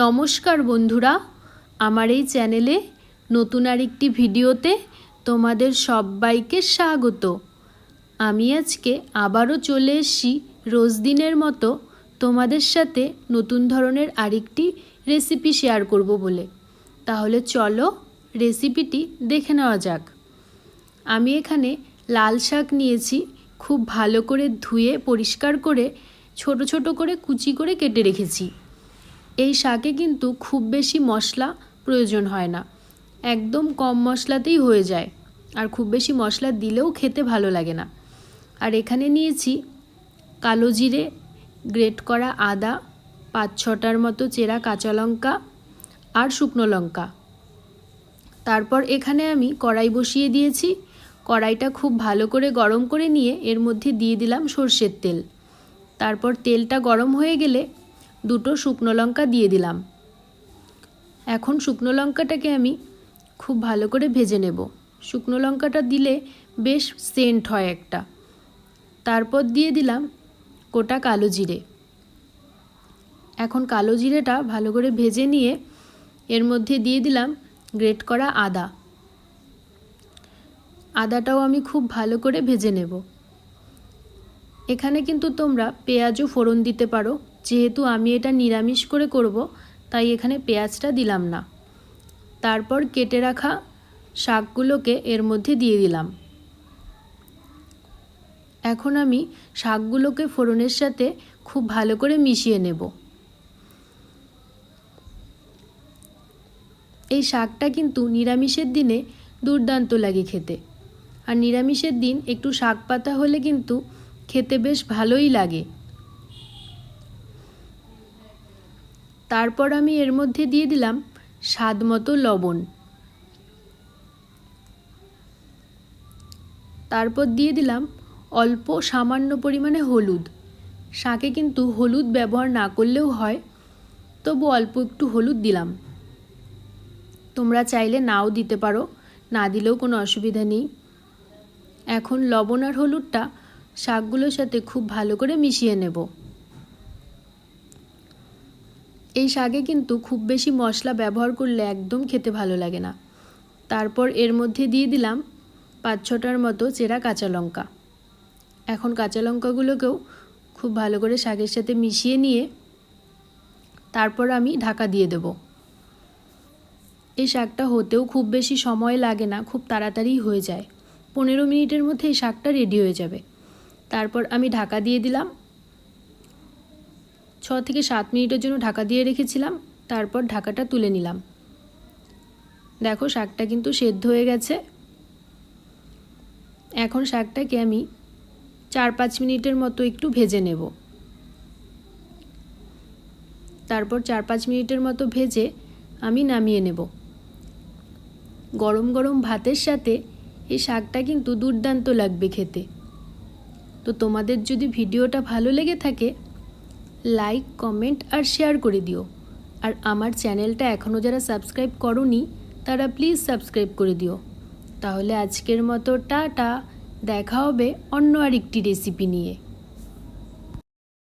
নমস্কার বন্ধুরা, আমার এই চ্যানেলে নতুন আরেকটি ভিডিওতে তোমাদের সবাইকে স্বাগত। আমি আজকে আবারও চলে এসেছি রোজ দিনের মতো তোমাদের সাথে নতুন ধরনের আরেকটি রেসিপি শেয়ার করব বলে। তাহলে চলো রেসিপিটি দেখে নেওয়া যাক। আমি এখানে লাল শাক নিয়েছি, খুব ভালো করে ধুয়ে, পরিষ্কার করে, ছোট ছোট করে কুচি করে কেটে রেখেছি। এই শাকে কিন্তু খুব বেশি মশলা প্রয়োজন হয় না। একদম কম মশলাতেই হয়ে যায়। আর খুব বেশি মশলা দিলেও খেতে ভালো লাগে না। আর এখানে নিয়েছি কালো জিরে, গ্রেট করা আদা, পাঁচ ছটার মতো চেরা কাঁচা লঙ্কা আর শুকনো লঙ্কা। তারপর এখানে আমি কড়াই বসিয়ে দিয়েছি। কড়াইটা খুব ভালো করে গরম করে নিয়ে এর মধ্যে দিয়ে দিলাম সর্ষের তেল। তারপর তেলটা গরম হয়ে গেলে দুটো শুকনো লঙ্কা দিয়ে দিলাম। এখন শুকনো লঙ্কাটাকে আমি খুব ভালো করে ভেজে নেব। শুকনো লঙ্কাটা দিলে বেশ সেন্ট হয় একটা। তারপর দিয়ে দিলাম গোটা কালো জিরে। এখন কালো জিরেটা ভালো করে ভেজে নিয়ে এর মধ্যে দিয়ে দিলাম গ্রেট করা আদা। আদাটাও আমি খুব ভালো করে ভেজে নেব। এখানে কিন্তু তোমরা পেঁয়াজও ফোড়ন দিতে পারো। যেহেতু আমি এটা নিরামিষ করে করব, তাই এখানে পেঁয়াজটা দিলাম না। তারপর কেটে রাখা শাকগুলোকে এর মধ্যে দিয়ে দিলাম। এখন আমি শাকগুলোকে ফোড়নের সাথে খুব ভালো করে মিশিয়ে নেব। এই শাকটা কিন্তু নিরামিষের দিনে দুর্দান্ত লাগে খেতে। আর নিরামিষের দিন একটু শাক পাতা হলে কিন্তু খেতে বেশ ভালোই লাগে। তারপর আমি এর মধ্যে দিয়ে দিলাম স্বাদ মতো লবণ। তারপর দিয়ে দিলাম অল্প সামান্য পরিমাণে হলুদ। শাকে কিন্তু হলুদ ব্যবহার না করলেও হয়, তবু অল্প একটু হলুদ দিলাম। তোমরা চাইলে নাও দিতে পারো, না দিলেও কোনো অসুবিধা নেই। এখন লবণ আর হলুদটা শাকগুলোর সাথে খুব ভালো করে মিশিয়ে নেব। এই শাকে কিন্তু খুব বেশি মশলা ব্যবহার করলে একদম খেতে ভালো লাগে না। তারপর এর মধ্যে দিয়ে দিলাম পাঁচ ছটার মতো চেরা কাঁচা লঙ্কা। এখন কাঁচা লঙ্কাগুলোকেও খুব ভালো করে শাকের সাথে মিশিয়ে নিয়ে তারপর আমি ঢাকা দিয়ে দেব। এই শাকটা হতেও খুব বেশি সময় লাগে না, খুব তাড়াতাড়ি হয়ে যায়। পনেরো মিনিটের মধ্যে এই শাকটা রেডি হয়ে যাবে। তারপর আমি ঢাকা দিয়ে দিলাম ছ থেকে সাত মিনিটের জন্য ঢাকা দিয়ে রেখেছিলাম, তারপর ঢাকাটা তুলে নিলাম। দেখো, শাকটা কিন্তু সেদ্ধ হয়ে গেছে। এখন শাকটাকে আমি চার পাঁচ মিনিটের মতো একটু ভেজে নেব। তারপর চার পাঁচ মিনিটের মতো ভেজে আমি নামিয়ে নেব। গরম গরম ভাতের সাথে এই শাকটা কিন্তু দুর্দান্ত লাগবে খেতে। তো তোমাদের যদি ভিডিওটা ভালো লেগে থাকে লাইক কমেন্ট আর শেয়ার করে দিও। আর আমার চ্যানেলটা এখনও যারা সাবস্ক্রাইব করনি, তারা প্লিজ সাবস্ক্রাইব করে দিও। তাহলে আজকের মতো টাটা, দেখা হবে অন্য আরেকটি রেসিপি নিয়ে।